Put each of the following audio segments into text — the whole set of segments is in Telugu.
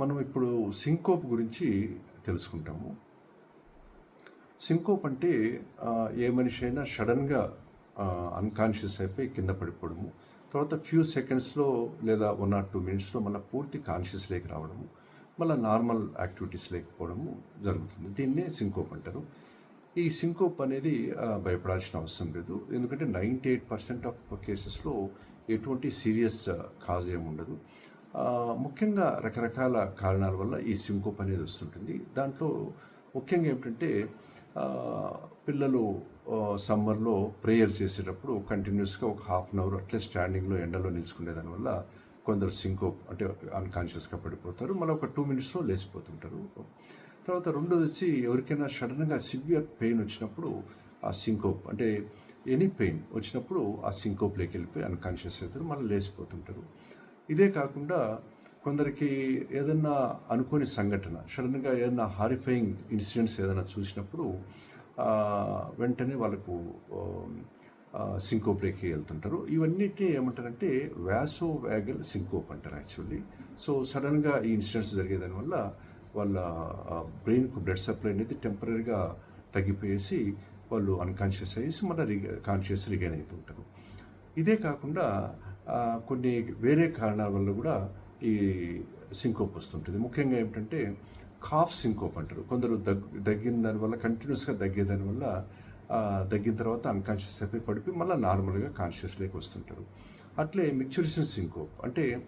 మనం ఇప్పుడు సింకోప్ గురించి తెలుసుకుంటాము. సింకోప్ అంటే ఏ మనిషి అయినా సడన్గా అన్కాన్షియస్ అయిపోయి కింద పడిపోవడము. తర్వాత ఫ్యూ సెకండ్స్లో లేదా వన్ ఆర్ టూ మినిట్స్లో మళ్ళీ పూర్తి కాన్షియస్ లేక రావడము. మళ్ళీ నార్మల్ యాక్టివిటీస్ లేకపోవడము జరుగుతుంది. దీన్నే సింకోప్ అంటారు. ఈ సింకోప్ అనేది భయపడాల్సిన అవసరం లేదు. ఎందుకంటే నైంటీ ఎయిట్ పర్సెంట్ ఆఫ్ కేసెస్లో ఎటువంటి సీరియస్ కాజ్ ఏమి ఉండదు. ముఖ్యంగా రకరకాల కారణాల వల్ల ఈ సింకోప్ అనేది వస్తుంటుంది. దాంట్లో ముఖ్యంగా ఏమిటంటే పిల్లలు సమ్మర్లో ప్రేయర్ చేసేటప్పుడు కంటిన్యూస్గా ఒక హాఫ్ అన్ అవర్ అట్లే స్టాండింగ్లో ఎండలో నిల్చుకునే దానివల్ల కొందరు సింకోప్ అంటే అన్కాన్షియస్గా పడిపోతారు. మళ్ళీ ఒక టూ మినిట్స్లో లేచిపోతుంటారు. తర్వాత రెండోది వచ్చి ఎవరికైనా సడన్గా సివియర్ పెయిన్ వచ్చినప్పుడు ఆ సింకోప్ అంటే ఎనీ పెయిన్ వచ్చినప్పుడు ఆ సింకోప్లోకి వెళ్ళిపోయి అన్కాన్షియస్ అవుతారు. మళ్ళీ లేచిపోతుంటారు. ఇదే కాకుండా కొందరికి ఏదన్నా అనుకోని సంఘటన సడన్గా ఏదైనా హారిఫైయింగ్ ఇన్సిడెంట్స్ ఏదైనా చూసినప్పుడు వెంటనే వాళ్ళకు సింకోప్రేకి వెళ్తుంటారు. ఇవన్నిటిని ఏమంటారంటే వ్యాసో వ్యాగల్ సింకోప్ అంటారు యాక్చువల్లీ. సో సడన్గా ఈ ఇన్సిడెంట్స్ జరిగేదానివల్ల వాళ్ళ బ్రెయిన్కు బ్లడ్ సప్లై అనేది టెంపరీగా తగ్గిపోయేసి వాళ్ళు అన్కాన్షియస్ అయ్యేసి మళ్ళీ రిగ కాన్షియస్ రిగైన్ అవుతుంటారు ఇదే కాకుండా కొన్ని వేరే కారణాల వల్ల కూడా ఈ సింకోప్ వస్తుంటుంది. ముఖ్యంగా ఏమిటంటే కాఫ్ సింకోప్ అంటారు. కొందరు దగ్గు దగ్గిన దానివల్ల కంటిన్యూస్గా దగ్గే వల్ల దగ్గిన తర్వాత అన్కాన్షియస్ అయిపోయి పడిపోయి మళ్ళీ నార్మల్గా కాన్షియస్లోకి వస్తుంటారు. అట్లే మిక్చురేషన్ సింకోప్ అంటే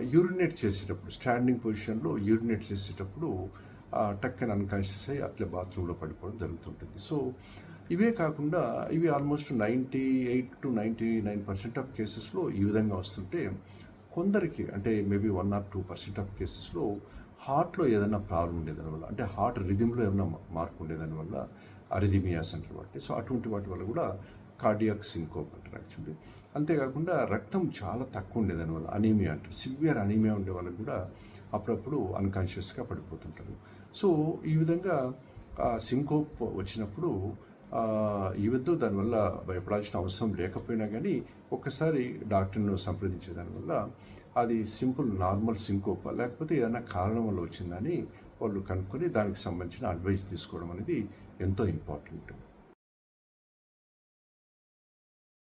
యూరినేట్ చేసేటప్పుడు స్టాండింగ్ పొజిషన్లో యూరినేట్ చేసేటప్పుడు టక్కన అన్కాన్షియస్ అయ్యి అట్లే బాత్రూంలో పడిపోవడం జరుగుతుంటుంది. సో ఇవే కాకుండా ఇవి almost ninety eight to ninety nine percent of కేసెస్లో ఈ విధంగా వస్తుంటే కొందరికి అంటే maybe one or two percent of కేసెస్లో హార్ట్లో ఏదైనా ప్రాబ్లం ఉండేదానివల్ల అంటే హార్ట్ రిధింలో ఏమైనా మార్పు ఉండేదానివల్ల అరిధిమియాస్ అంటారు వాటి సో అటువంటి వాటి వల్ల కూడా కార్డియాక్ సింకోప్ అంటారు యాక్చువల్లీ. అంతేకాకుండా రక్తం చాలా తక్కువ ఉండే దానివల్ల అనీమియా అంటారు సివియర్ అనీమియా ఉండే వాళ్ళకి కూడా అప్పుడప్పుడు అన్కాన్షియస్గా పడిపోతుంటారు. సో ఈ విధంగా సింకోప్ వచ్చినప్పుడు ఈ వద్దు దానివల్ల భయపడాల్సిన అవసరం లేకపోయినా కానీ ఒక్కసారి డాక్టర్ను సంప్రదించే దానివల్ల అది సింపుల్ నార్మల్ సింకోప లేకపోతే ఏదైనా కారణం వల్ల వచ్చిందని వాళ్ళు కనుక్కొని దానికి సంబంధించిన అడ్వైస్ తీసుకోవడం అనేది ఎంతో ఇంపార్టెంట్.